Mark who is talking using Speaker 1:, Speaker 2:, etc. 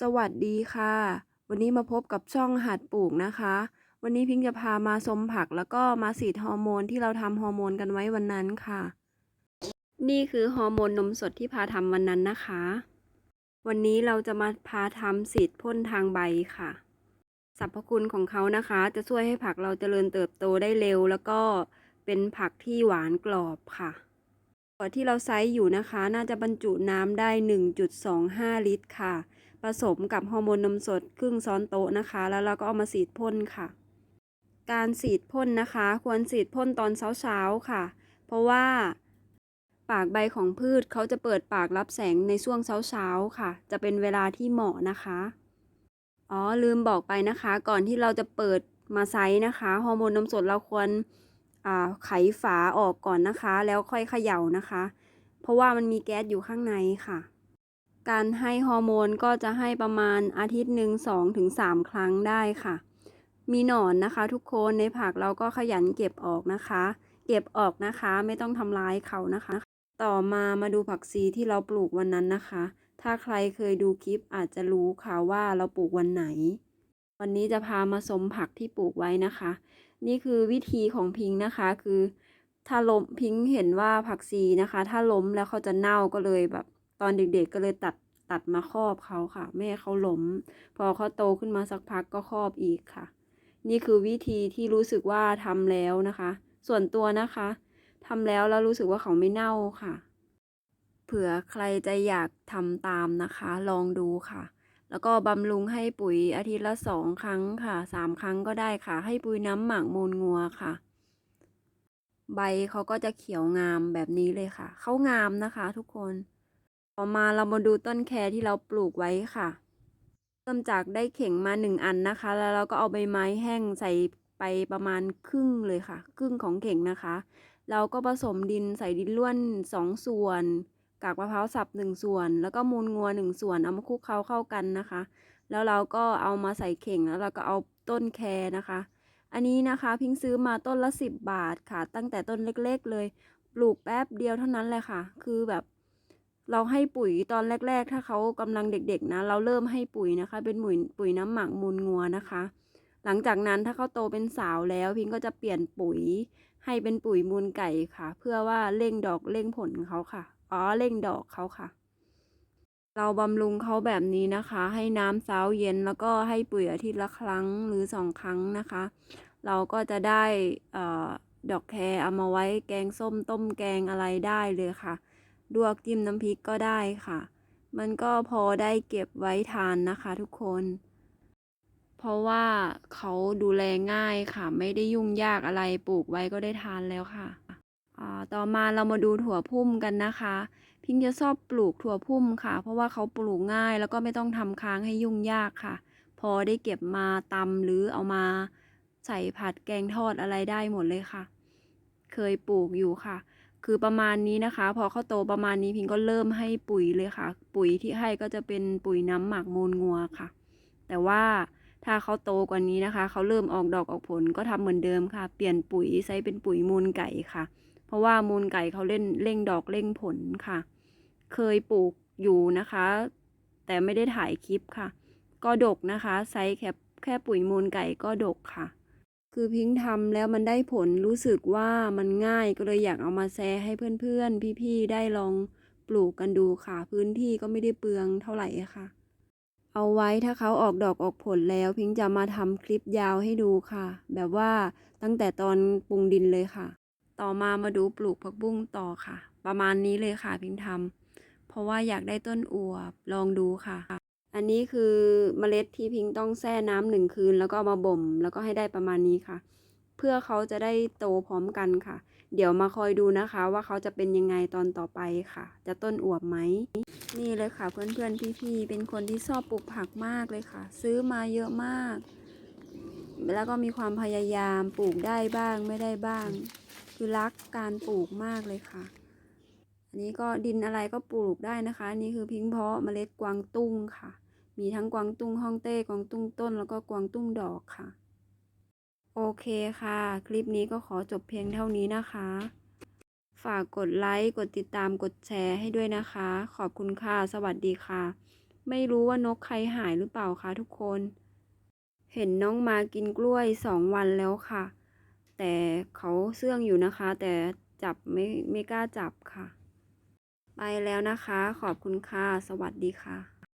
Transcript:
Speaker 1: สวัสดีค่ะ วันนี้มาพบกับช่องหัดปลูกนะคะ วันนี้พิงจะพามาชมผักแล้วก็มาฉีดฮอร์โมนที่เราทำฮอร์โมนกันไว้วันนั้นค่ะ นี่คือฮอร์โมนนมสดที่พาทำวันนั้นนะคะ วันนี้เราจะมาพาทำฉีดพ่นทางใบค่ะสรรพคุณของเขานะคะ จะช่วยให้ผักเราเจริญเติบโตได้เร็ว แล้วก็เป็นผักที่หวานกรอบค่ะ ขวดที่เราไซส์อยู่นะคะ น่าจะบรรจุน้ำได้ 1.25 ลิตรค่ะ ผสมกับฮอร์โมนนมสดครึ่งช้อนโต๊ะนะคะ แล้วเราก็เอามาฉีดพ่นค่ะ การฉีดพ่นนะคะ ควรฉีดพ่นตอนเช้าๆค่ะ เพราะว่าปากใบของพืชเขาจะเปิดปากรับแสงในช่วงเช้าๆค่ะ จะเป็นเวลาที่เหมาะนะคะ อ๋อลืมบอกไปนะคะ ก่อนที่เราจะเปิดมาไซส์นะคะ ฮอร์โมนนมสดเราควร ไขฝาออกก่อนนะคะ แล้วค่อยเขย่านะคะ เพราะว่ามันมีแก๊สอยู่ข้างในค่ะ การให้ฮอร์โมนก็จะให้ประมาณอาทิตย์หนึ่งสองถึงสามครั้งได้ค่ะ มีหนอนนะคะ ทุกคนในผักเราก็ขยันเก็บออกนะคะ เก็บออกนะคะไม่ต้องทำร้ายเขานะคะ ต่อมามาดูผักชีที่เราปลูกวันนั้นนะคะ ถ้าใครเคยดูคลิปอาจจะรู้ค่ะว่าเราปลูกวันไหน วันนี้จะพามาชมผักที่ปลูกไว้นะคะ นี่คือวิธีของพิงนะคะ คือ ถ้าล้มพิงเห็นว่าผักชีนะคะ ถ้าล้มแล้วเขาจะเน่าก็เลยแบบ ตอนเด็กๆก็เลยตัดตัดมาครอบเขาค่ะไม่ให้เขาล้ม พอเขาโตขึ้นมาสักพักก็ครอบอีกค่ะ นี่คือวิธีที่รู้สึกว่าทำแล้วนะคะ ส่วนตัวนะคะทำแล้วแล้วรู้สึกว่าเขาไม่เน่าค่ะ เผื่อใครจะอยากทำตามนะคะ ลองดูค่ะ แล้วก็บำรุงให้ปุ๋ยอาทิตย์ละสองครั้งค่ะสามครั้งก็ได้ค่ะ ให้ปุ๋ยน้ำหมักมูลงัวค่ะ ใบเขาก็จะเขียวงามแบบนี้เลยค่ะ เขางามนะคะ ทุกคน ต่อมาเรามาดูต้นแคที่เราปลูกไว้ค่ะเริ่มจากได้เข่งมาหนึ่งอันนะคะ แล้วเราก็เอาใบไม้แห้งใส่ไปประมาณครึ่งเลยค่ะ ครึ่งของเข่งนะคะ เราก็ผสมดินใส่ดินล้วนสองส่วน กากมะพร้าวสับหนึ่งส่วน แล้วก็มูลงัวหนึ่งส่วนเอามาคลุกเคล้าเข้ากันนะคะ แล้วเราก็เอามาใส่เข่งแล้วเราก็เอาต้นแคนะคะ อันนี้นะคะพิงซื้อมาต้นละสิบบาทค่ะ ตั้งแต่ต้นเล็กๆ เลย ปลูกแป๊บเดียวเท่านั้นเลยค่ะ คือแบบเราให้ปุ๋ยตอนแรก ๆ ถ้าเขากำลังเด็ก ๆ นะ เราเริ่มให้ปุ๋ยนะคะ เป็นปุ๋ยปุ๋ยน้ำหมักมูลงัวนะคะ หลังจากนั้นถ้าเขาโตเป็นสาวแล้ว พิงก็จะเปลี่ยนปุ๋ยให้เป็นปุ๋ยมูลไก่ค่ะ เพื่อว่าเร่งดอกเร่งผลเขาค่ะ อ๋อเร่งดอกเขาค่ะ เราบำรุงเขาแบบนี้นะคะ ให้น้ำเช้าเย็นแล้วก็ให้ปุ๋ยอาทิตย์ละครั้งหรือสองครั้งนะคะ เราก็จะได้อดอกแครเอามาไว้แกงส้มต้มแกงอะไรได้เลยค่ะลวกจิ้มน้ำพริกก็ได้ค่ะ มันก็พอได้เก็บไว้ทานนะคะทุกคน เพราะว่าเขาดูแลง่ายค่ะ ไม่ได้ยุ่งยากอะไรปลูกไว้ก็ได้ทานแล้วค่ะ ต่อมาเรามาดูถั่วพุ่มกันนะคะ พิงจะชอบปลูกถั่วพุ่มค่ะ เพราะว่าเขาปลูกง่ายแล้วก็ไม่ต้องทำค้างให้ยุ่งยากค่ะ พอได้เก็บมาตำหรือเอามาใส่ผัดแกงทอดอะไรได้หมดเลยค่ะ เคยปลูกอยู่ค่ะ คือประมาณนี้นะคะ พอเขาโตประมาณนี้พิงก็เริ่มให้ปุ๋ยเลยค่ะ ปุ๋ยที่ให้ก็จะเป็นปุ๋ยน้ำหมักมูลงัวค่ะ แต่ว่าถ้าเขาโตกว่านี้นะคะ เขาเริ่มออกดอกออกผลก็ทำเหมือนเดิมค่ะ เปลี่ยนปุ๋ยใช้เป็นปุ๋ยมูลไก่ค่ะ เพราะว่ามูลไก่เขาเล่นเร่งดอกเร่งผลค่ะ เคยปลูกอยู่นะคะ แต่ไม่ได้ถ่ายคลิปค่ะ ก็ดกนะคะไซส์แค่แค่ปุ๋ยมูลไก่ก็ดกค่ะ คือพิงทำแล้วมันได้ผลรู้สึกว่ามันง่ายก็เลยอยากเอามาแชร์ให้เพื่อนๆ พี่ๆ ได้ลองปลูกกันดูค่ะ พื้นที่ก็ไม่ได้เปลืองเท่าไหร่ค่ะ เอาไว้ถ้าเขาออกดอกออกผลแล้วพิงจะมาทำคลิปยาวให้ดูค่ะ แบบว่าตั้งแต่ตอนปรุงดินเลยค่ะ ต่อมามาดูปลูกผักบุ้งต่อค่ะ ประมาณนี้เลยค่ะพิงทำเพราะว่าอยากได้ต้นอวบลองดูค่ะ อันนี้คือเมล็ดที่พิงต้องแช่น้ำหนึ่งคืน แล้วก็ามาบ่ม แล้วก็ให้ได้ประมาณนี้ค่ะ เพื่อเขาจะได้โตพร้อมกันค่ะ เดี๋ยวมาคอยดูนะคะ ว่าเขาจะเป็นยังไงตอนต่อไปค่ะ จะต้นอวบไหมนี่เลยค่ะเพื่อนๆพี่ๆเป็นคนที่ชอบปลูกผักมากเลยค่ะ ซื้อมาเยอะมาก แล้วก็มีความพยายามปลูกได้บ้างไม่ได้บ้าง คือรักการปลูกมากเลยค่ะ อันนี้ก็ดินอะไรก็ปลูกได้นะคะนี่คือพิงเพาะเมล็ดกวางตุ้งค่ะ มีทั้งกวางตุ้งฮ่องเต้กวางตุ้งต้น แล้วก็กวางตุ้งดอกค่ะ โอเคค่ะ คลิปนี้ก็ขอจบเพียงเท่านี้นะคะ ฝากกดไลค์กดติดตามกดแชร์ให้ด้วยนะคะ ขอบคุณค่ะ สวัสดีค่ะ ไม่รู้ว่านกใครหายหรือเปล่าคะทุกคน เห็นน้องมากินกล้วยสองวันแล้วค่ะ แต่เขาเสื่องอยู่นะคะ แต่จับไม่ไม่กล้าจับค่ะ ไปแล้วนะคะ ขอบคุณค่ะ สวัสดีค่ะ